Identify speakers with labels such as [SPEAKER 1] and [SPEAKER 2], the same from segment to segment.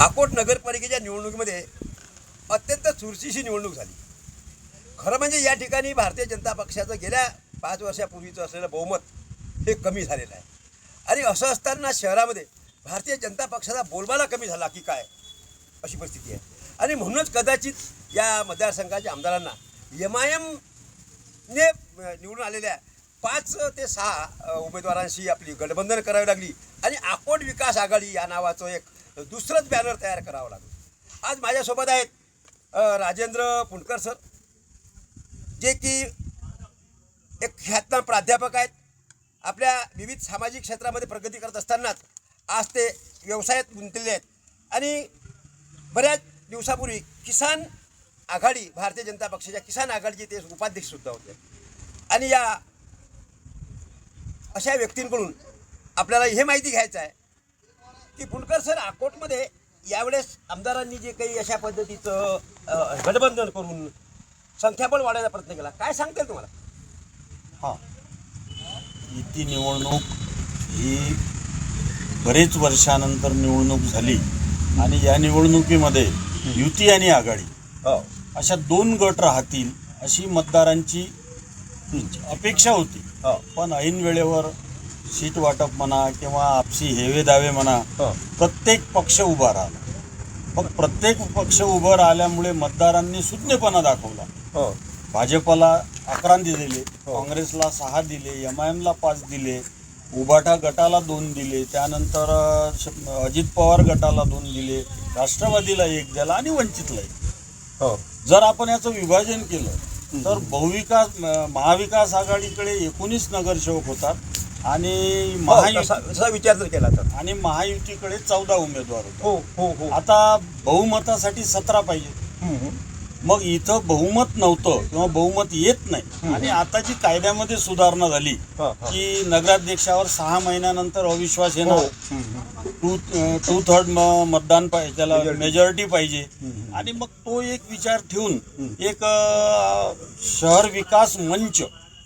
[SPEAKER 1] अकोट नगरपालिकेच्या निवडणुकीमध्ये अत्यंत चुरशीशी निवडणूक झाली. खरं म्हणजे या ठिकाणी भारतीय जनता पक्षाचं गेल्या पाच वर्षापूर्वीचं असलेलं बहुमत हे कमी झालेलं आहे. आणि असं असताना शहरामध्ये भारतीय जनता पक्षाचा बोलबाला कमी झाला की काय अशी परिस्थिती आहे. आणि म्हणूनच कदाचित या मतदारसंघाच्या आमदारांना एम आय एमने निवडून आलेल्या पाच ते सहा उमेदवारांशी आपली गठबंधन करावी लागली. आणि अकोट विकास आघाडी या नावाचं एक दुसरंच बॅनर तयार करावं लागलं. आज माझ्यासोबत आहेत राजेंद्र पुणकर सर जे की एक ख्यातनाम प्राध्यापक आहेत. आपल्या विविध सामाजिक क्षेत्रामध्ये प्रगती करत असतानाच आज ते व्यवसायात गुंतलेले आहेत. आणि बऱ्याच दिवसापूर्वी किसान आघाडी भारतीय जनता पक्षाच्या किसान आघाडीचे ते उपाध्यक्षसुद्धा होते. आणि या अशा व्यक्तींकडून आपल्याला हे माहिती घ्यायचं आहे की पुणकर सर अकोटमध्ये यावेळेस आमदारांनी जे काही अशा पद्धतीचं गठबंधन करून संख्याबळ वाढवायचा प्रयत्न केला. काय सांगता येईल तुम्हाला?
[SPEAKER 2] हां. ती निवडणूक ही बरेच वर्षानंतर निवडणूक झाली आणि या निवडणुकीमध्ये युती आणि आघाडी
[SPEAKER 1] हो.
[SPEAKER 2] अशा दोन गट राहतील अशी मतदारांची अपेक्षा होती.
[SPEAKER 1] हो.
[SPEAKER 2] पण ऐन वेळेवर सीट वाटप म्हणा किंवा आपसी हेवे दावे म्हणा प्रत्येक पक्ष उभा राहिला. मग प्रत्येक पक्ष उभं राहिल्यामुळे मतदारांनी सुज्ञपणा दाखवला. भाजपला अकरा दिलेले. काँग्रेसला सहा दिले एम आय एमला पाच दिले उबाठा गटाला दोन दिले त्यानंतर अजित पवार गटाला दोन दिले राष्ट्रवादीला एक दिला आणि वंचितला एक
[SPEAKER 1] हो.
[SPEAKER 2] जर आपण याचं विभाजन केलं तर बहुविकास महाविकास आघाडीकडे एकोणीस नगरसेवक होतात. आणि
[SPEAKER 1] हो,
[SPEAKER 2] महायुती
[SPEAKER 1] तसा तसा विचार जर केला तर
[SPEAKER 2] आणि महायुतीकडे चौदा उमेदवार होतात
[SPEAKER 1] हो हो हो
[SPEAKER 2] आता बहुमतासाठी सतरा पाहिजे. मग इथं बहुमत नव्हतं किंवा बहुमत येत नाही आणि आता जी कायद्यामध्ये सुधारणा झाली
[SPEAKER 1] हा, हा.
[SPEAKER 2] की नगराध्यक्षावर सहा महिन्यानंतर अविश्वास
[SPEAKER 1] हो.
[SPEAKER 2] येणार
[SPEAKER 1] हम्म.
[SPEAKER 2] टू टू थर्ड मतदान पाहिजे त्याला. मेजॉरिटी पाहिजे. आणि मग तो एक विचार ठेवून एक शहर विकास मंच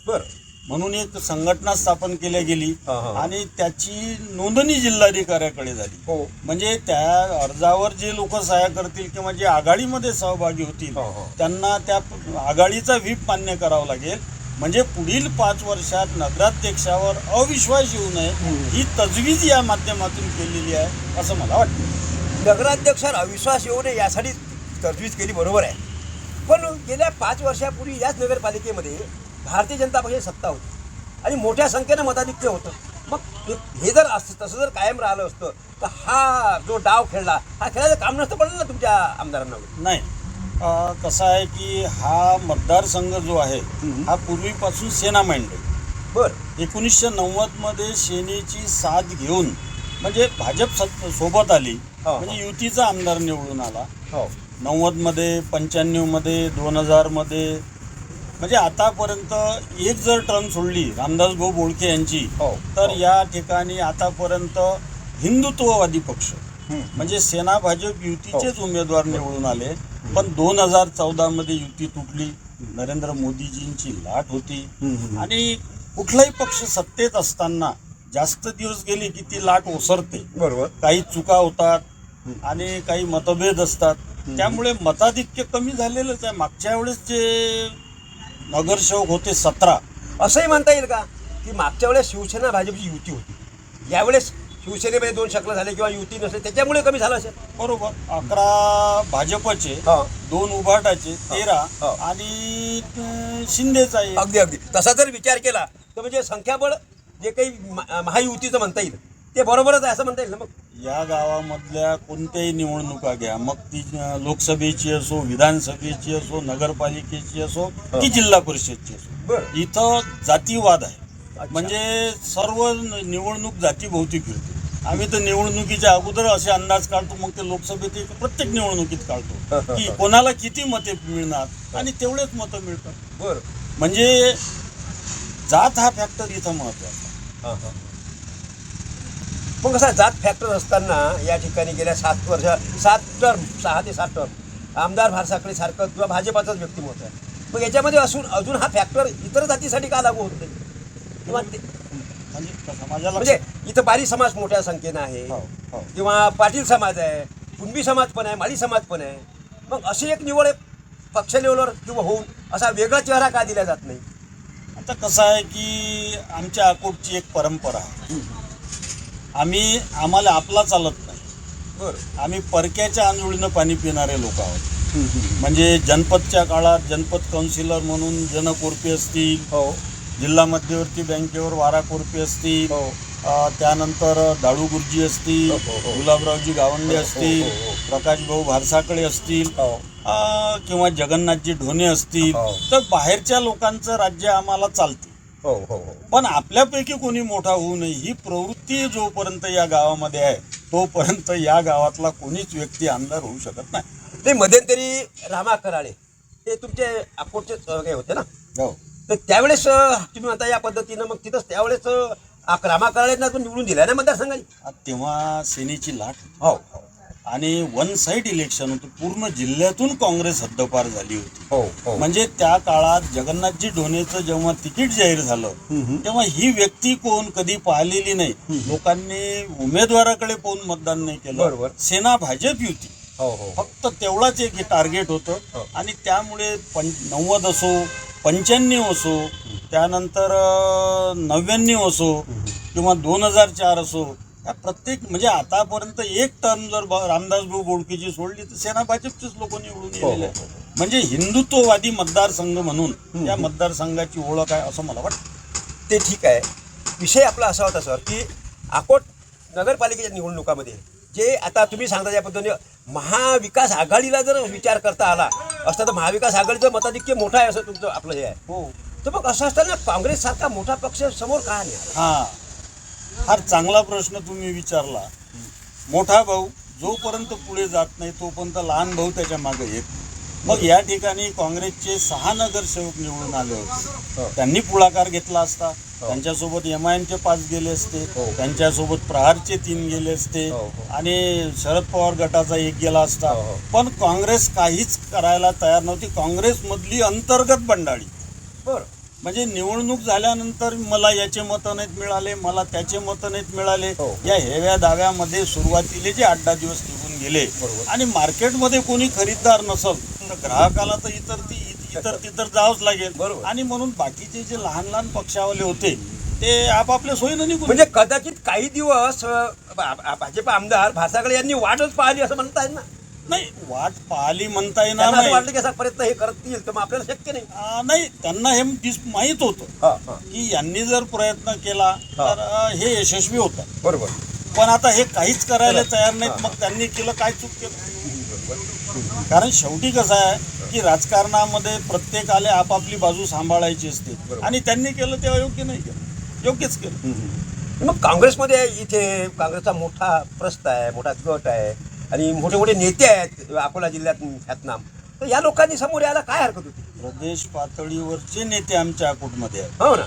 [SPEAKER 1] बरं
[SPEAKER 2] म्हणून एक संघटना स्थापन केल्या गेली. आणि त्याची नोंदणी जिल्हाधिकाऱ्याकडे झाली.
[SPEAKER 1] हो.
[SPEAKER 2] म्हणजे त्या अर्जावर जे लोक सह्या करतील किंवा जे आघाडीमध्ये सहभागी होतील. त्यांना त्या आघाडीचा व्हीप मान्य करावा लागेल. म्हणजे पुढील पाच वर्षात नगराध्यक्षावर अविश्वास येऊ नये ही तजवीज या माध्यमातून केलेली आहे असं मला वाटतं.
[SPEAKER 1] नगराध्यक्षावर अविश्वास येऊ नये यासाठी तरतूद केली बरोबर आहे. पण गेल्या पाच वर्षापूर्वी याच नगरपालिकेमध्ये भारतीय जनता पक्षाची सत्ता होती. आणि मोठ्या संख्येनं मताधिक्य होतं. मग हे- हे जर असं तसं जर कायम राहिलं असतं तर हा जो डाव खेळला हा खेळायचं काम नसतं पडलं ना तुमच्या आमदारांना
[SPEAKER 2] नाही. कसं आहे की हा मतदारसंघ जो आहे. हा पूर्वीपासून सेना माइंडेड
[SPEAKER 1] बरं.
[SPEAKER 2] एकोणीसशे नव्वदमध्ये सेनेची साथ घेऊन म्हणजे भाजप सोबत आली
[SPEAKER 1] हो.
[SPEAKER 2] म्हणजे युतीचा आमदार निवडून आला.
[SPEAKER 1] हो.
[SPEAKER 2] नव्वदमध्ये पंच्याण्णवमध्ये दोन हजारमध्ये म्हणजे आतापर्यंत एक जर टर्म सोडली रामदास भाऊ बोळके यांची
[SPEAKER 1] हो.
[SPEAKER 2] तर
[SPEAKER 1] हो.
[SPEAKER 2] या ठिकाणी आतापर्यंत हिंदुत्ववादी पक्ष. म्हणजे सेना भाजप युतीचेच उमेदवार निवडून आले. पण दोन हजार चौदामध्ये युती तुटली. नरेंद्र मोदीजींची लाट होती. आणि कुठलाही पक्ष सत्तेत असताना जास्त दिवस गेले की ती लाट ओसरते.
[SPEAKER 1] बरोबर.
[SPEAKER 2] काही चुका होतात आणि काही मतभेद असतात. त्यामुळे मताधिक्य कमी झालेलंच आहे. मागच्या वेळेस जे नगरसेवक होते सतरा.
[SPEAKER 1] असंही म्हणता येईल का? की मागच्या वेळेस शिवसेना भाजपची युती होती. यावेळेस शिवसेनेमध्ये दोन शकलं झाले किंवा युती नसले त्याच्यामुळे कमी झालं असेल.
[SPEAKER 2] बरोबर. अकरा भाजपचे दोन उभाटाचे तेरा. आणि शिंदेचा
[SPEAKER 1] अगदी अगदी. तसा जर विचार केला तर म्हणजे संख्याबळ जे काही महायुतीचं म्हणता येईल ते बरोबरच आहे असं म्हणता येईल ना मग?
[SPEAKER 2] या गावामधल्या कोणत्याही निवडणुका घ्या. मग ती लोकसभेची असो विधानसभेची असो नगरपालिकेची असो की जिल्हा परिषदची असो. इथं जातीवाद आहे. म्हणजे सर्व निवडणूक जातीभोवती फिरते. आम्ही तर निवडणुकीच्या अगोदर असे अंदाज काढतो मग ते लोकसभेत प्रत्येक निवडणुकीत काढतो की कोणाला किती मते मिळणार आणि तेवढेच मतं मिळतात.
[SPEAKER 1] बरं.
[SPEAKER 2] म्हणजे जात हा फॅक्टर इथं
[SPEAKER 1] महत्त्वाचा पण कसा जात फॅक्टर असताना या ठिकाणी गेल्या सात वर्ष सात टर्म सहा ते सात टर्म आमदार भारसाकडे सारखं किंवा भाजपाचंच व्यक्तिमत्व आहे. मग याच्यामध्ये असून अजून हा फॅक्टर इतर जातीसाठी का लागू होत नाही? किंवा
[SPEAKER 2] म्हणजे समाजाला
[SPEAKER 1] म्हणजे इथं बारी समाज मोठ्या संख्येनं आहे.
[SPEAKER 2] हो, हो.
[SPEAKER 1] किंवा पाटील समाज आहे कुणबी समाज पण आहे माळी समाज पण आहे. मग अशी एक निवड पक्ष लेवलवर किंवा होऊन असा वेगळा चेहरा का दिला जात नाही?
[SPEAKER 2] आता कसं आहे की आमच्या अकोटची एक परंपरा आम्ही आम्हाला आपला चालत नाही.
[SPEAKER 1] बरं.
[SPEAKER 2] आम्ही परक्याच्या आंधुळीनं पाणी पिणारे लोक आहोत. म्हणजे जनपदच्या काळात जनपद काउन्सिलर म्हणून जन कोरपे असतील
[SPEAKER 1] हो.
[SPEAKER 2] जिल्हा मध्यवर्ती बँकेवर वारा कोरपे असतील
[SPEAKER 1] हो.
[SPEAKER 2] त्यानंतर दाडू गुरुजी असतील
[SPEAKER 1] हो, हो.
[SPEAKER 2] गुलाबरावजी गावंडे असतील. प्रकाश भाऊ भारसाकडे असतील किंवा जगन्नाथजी ढोणे असतील. तर बाहेरच्या लोकांचं राज्य आम्हाला चालते.
[SPEAKER 1] हो हो हो.
[SPEAKER 2] पण आपल्यापैकी कोणी मोठा होऊ नये. ही प्रवृत्ती जोपर्यंत या गावामध्ये आहे तोपर्यंत या गावातला कोणीच व्यक्ती आमदार होऊ शकत नाही.
[SPEAKER 1] ते मध्यंतरी रामा कराळे ते तुमचे अकोटचे हे होते ना?
[SPEAKER 2] हो.
[SPEAKER 1] तर त्यावेळेस अं, तुम्ही म्हणता या पद्धतीनं मग तिथंच त्यावेळेस अं, आ- रामा कराळेंना पण निवडून दिला ना मतदारसंघाने?
[SPEAKER 2] आ, तेव्हा सेनेची लाट.
[SPEAKER 1] हो हो.
[SPEAKER 2] आणि वन साईड इलेक्शन होतं. पूर्ण जिल्ह्यातून काँग्रेस हद्दपार झाली होती.
[SPEAKER 1] हो हो.
[SPEAKER 2] म्हणजे त्या काळात जगन्नाथजी ढोणेचं जेव्हा तिकीट जाहीर झालं तेव्हा ही व्यक्ती कोण कधी पाहिलेली नाही. लोकांनी उमेदवाराकडे पाहून मतदान नाही
[SPEAKER 1] बरोबर.
[SPEAKER 2] केलं सेना भाजप युती
[SPEAKER 1] हो हो
[SPEAKER 2] फक्त तेवढाच एक टार्गेट होतं.
[SPEAKER 1] हो.
[SPEAKER 2] आणि त्यामुळे पं नव्वद असो पंच्याण्णव असो त्यानंतर अं, नव्याण्णव असो किंवा दोन हजार चार असो प्रत्येक म्हणजे आतापर्यंत एक टर्म जर रामदास भाऊ बोडकेची सोडली तर सेना भाजपचेच लोक निवडून
[SPEAKER 1] हो,
[SPEAKER 2] गेलेले
[SPEAKER 1] हो,
[SPEAKER 2] आहेत. म्हणजे हिंदुत्ववादी मतदारसंघ म्हणून या मतदारसंघाची ओळख आहे असं मला वाटतं.
[SPEAKER 1] ते ठीक आहे. विषय आपला असा होता सर की अकोट नगरपालिकेच्या निवडणुकामध्ये जे आता तुम्ही सांगता त्या पद्धतीने महाविकास आघाडीला जर विचार करता आला असता तर महाविकास आघाडीचं मताधिक्य मोठं आहे असं तुमचं आपलं हे आहे.
[SPEAKER 2] हो.
[SPEAKER 1] तर मग असं असताना काँग्रेससारखा मोठा पक्ष समोर का नाही?
[SPEAKER 2] हा. फार चांगला प्रश्न तुम्ही विचारला मोठा भाऊ जोपर्यंत पुढे जात नाही तोपर्यंत लहान भाऊ त्याच्यामागे येत. मग या ठिकाणी काँग्रेसचे सहा नगरसेवक निवडून आले
[SPEAKER 1] हो.
[SPEAKER 2] होते त्यांनी पुढाकार घेतला असता त्यांच्यासोबत एम आय एमचे पाच गेले असते
[SPEAKER 1] हो.
[SPEAKER 2] त्यांच्यासोबत प्रहारचे तीन गेले असते
[SPEAKER 1] हो, हो.
[SPEAKER 2] आणि शरद पवार गटाचा एक गेला असता
[SPEAKER 1] हो, हो.
[SPEAKER 2] पण काँग्रेस काहीच करायला तयार नव्हती काँग्रेसमधली अंतर्गत बंडाळी
[SPEAKER 1] बरं
[SPEAKER 2] म्हणजे निवडणूक झाल्यानंतर मला याचे मतं नाहीत मिळाले मला त्याचे मतं नाहीत मिळाले
[SPEAKER 1] हो.
[SPEAKER 2] या हेव्या दाव्यामध्ये सुरुवातीले जे आठ दहा दिवस निघून गेले
[SPEAKER 1] बरोबर.
[SPEAKER 2] आणि मार्केटमध्ये कोणी खरीददार नसल तर ग्राहकाला तर इतर ती इतर तितर जावंच लागेल
[SPEAKER 1] बरोबर.
[SPEAKER 2] आणि म्हणून बाकीचे जे लहान लहान पक्षावाले होते ते आपापल्या सोयीनं निघून
[SPEAKER 1] म्हणजे कदाचित काही दिवस अं, भा- भा- भाजप आमदार भासाकडे यांनी वाटच पाहिली असं म्हणता येईल ना
[SPEAKER 2] नाही वाट पाहिली म्हणता येणार
[SPEAKER 1] त्यांना असं
[SPEAKER 2] नाही.
[SPEAKER 1] वाटलं की असा प्रयत्न हे करतील तर मग आपल्याला शक्य नाही.
[SPEAKER 2] आ, नाही त्यांना हे दिस- माहीत होतं
[SPEAKER 1] हा हा.
[SPEAKER 2] की यांनी जर प्रयत्न केला तर अ, हे यशस्वी होतात
[SPEAKER 1] बरोबर.
[SPEAKER 2] पण आता हे काहीच करायला तयार नाहीत मग त्यांनी केलं काय चूक केलं? कारण शेवटी कसं आहे की राजकारणामध्ये प्रत्येकाला आपापली बाजू सांभाळायची असते.
[SPEAKER 1] बरोबर.
[SPEAKER 2] आणि त्यांनी केलं तेव्हा योग्य नाही केलं. योग्यच केलं.
[SPEAKER 1] मग काँग्रेसमध्ये इथे काँग्रेसचा मोठा प्रस्त आहे मोठा गट आहे. आणि मोठे मोठे नेते आहेत अकोला जिल्ह्यात ख्यातनाम तर या लोकांनी समोर यायला काय हरकत होती?
[SPEAKER 2] प्रदेश पातळीवरचे नेते आमच्या अकोटमध्ये आहेत.
[SPEAKER 1] हो ना.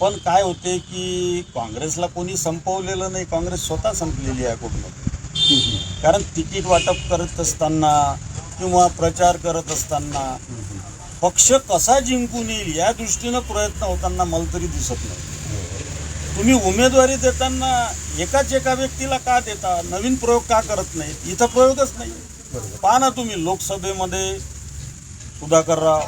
[SPEAKER 2] पण काय होते की काँग्रेसला कोणी संपवलेलं नाही काँग्रेस स्वतः संपलेली आहे अकोटमध्ये. कारण तिकीट वाटप करत असताना किंवा प्रचार करत असताना पक्ष कसा जिंकून येईल या दृष्टीनं प्रयत्न होताना मला तरी दिसत नाही. तुम्ही उमेदवारी देताना एकाच एका व्यक्तीला का देता? नवीन प्रयोग का करत नाही इथं प्रयोगच नाही. पहा ना तुम्ही लोकसभेमध्ये सुधाकरराव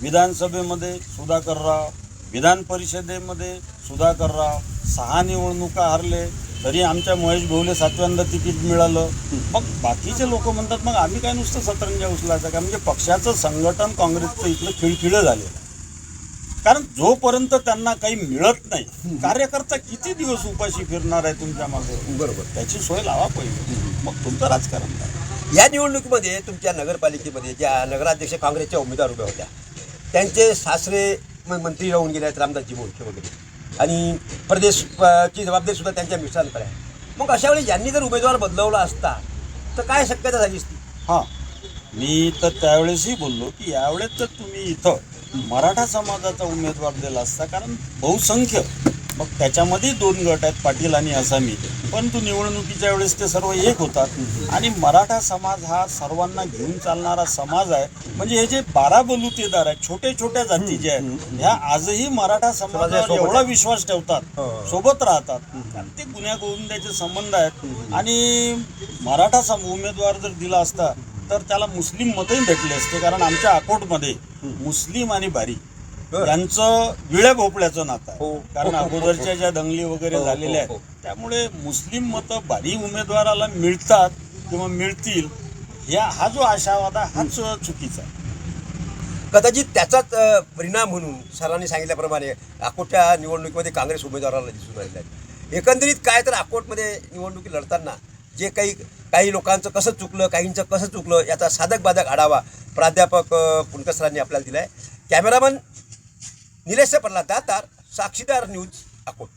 [SPEAKER 2] विधानसभेमध्ये सुधाकरराव विधान परिषदेमध्ये सुधाकरराव सहा निवडणुका हारले तरी आमच्या महेश भाऊले सातव्यांदा तिकीट मिळालं. मग बाकीचे लोक म्हणतात मग आम्ही काय नुसतं सतरंजा उचलायचं का? म्हणजे पक्षाचं संघटन काँग्रेसचं इथलं खिळखिळं झालेलं कारण जोपर्यंत त्यांना काही मिळत नाही कार्यकर्ता किती दिवस उपाशी फिरणार आहे तुमच्या मागे?
[SPEAKER 1] बरोबर.
[SPEAKER 2] त्याची सोय लावा पहिले. मग तुमचं राजकारण करा
[SPEAKER 1] या निवडणुकीमध्ये तुमच्या नगरपालिकेमध्ये ज्या नगराध्यक्ष काँग्रेसच्या उमेदवार उभ्या होत्या त्यांचे सासरे मंत्री राहून गेले आहेत रामदासजी मोडके वगैरे. आणि प्रदेश अ, ची जबाबदारी सुद्धा त्यांच्या मिस्टरांकडे आहे. मग अशा वेळी यांनी जर उमेदवार बदलवला असता तर काय शक्यता झाली असती?
[SPEAKER 2] हां. मी तर त्यावेळेसही बोललो की यावेळेस तर तुम्ही इथं मराठा समाजाचा उमेदवार दिला असता कारण बहुसंख्य. मग त्याच्यामध्ये दोन गट आहेत पाटील आणि आसामी. परंतु निवडणुकीच्या वेळेस ते सर्व एक होतात. आणि मराठा समाज हा सर्वांना घेऊन चालणारा समाज आहे. म्हणजे हे जे बारा बलुतेदार आहेत छोटे छोट्या जाती जे आहेत ह्या आजही मराठा समाजावर एवढा. विश्वास ठेवतात
[SPEAKER 1] हो.
[SPEAKER 2] सोबत राहतात. कारण ते गुन्ह्या गोविंदाचे संबंध आहेत. आणि मराठा सम उमेदवार जर दिला असता तर त्याला मुस्लिम मतही भेटले असते कारण आमच्या अकोटमध्ये मुस्लिम आणि बारी. यांचं विळ्या भोपळ्याचं नातं
[SPEAKER 1] हो.
[SPEAKER 2] आहे कारण अगोदरच्या ज्या दंगली वगैरे
[SPEAKER 1] हो, हो,
[SPEAKER 2] झालेल्या
[SPEAKER 1] हो.
[SPEAKER 2] आहेत त्यामुळे मुस्लिम मतं बारी उमेदवाराला मिळतात किंवा मिळतील या हा जो आशावाद आहे हाच चुकीचा आहे
[SPEAKER 1] कदाचित त्याचाच परिणाम म्हणून सरांनी सांगितल्याप्रमाणे अकोटच्या निवडणुकीमध्ये काँग्रेस उमेदवाराला दिसून राहिला आहे एकंदरीत काय तर अकोटमध्ये निवडणुकी लढताना जे काही काही लोकांचं कसं चुकलं काहींचं कसं चुकलं याचा साधक बाधक आढावा प्राध्यापक पुणकसरांनी पुणकर सरांनी आपल्याला दिला आहे कॅमेरामन निलेश प्रल्हाद दातार साक्षीदार न्यूज अकोट.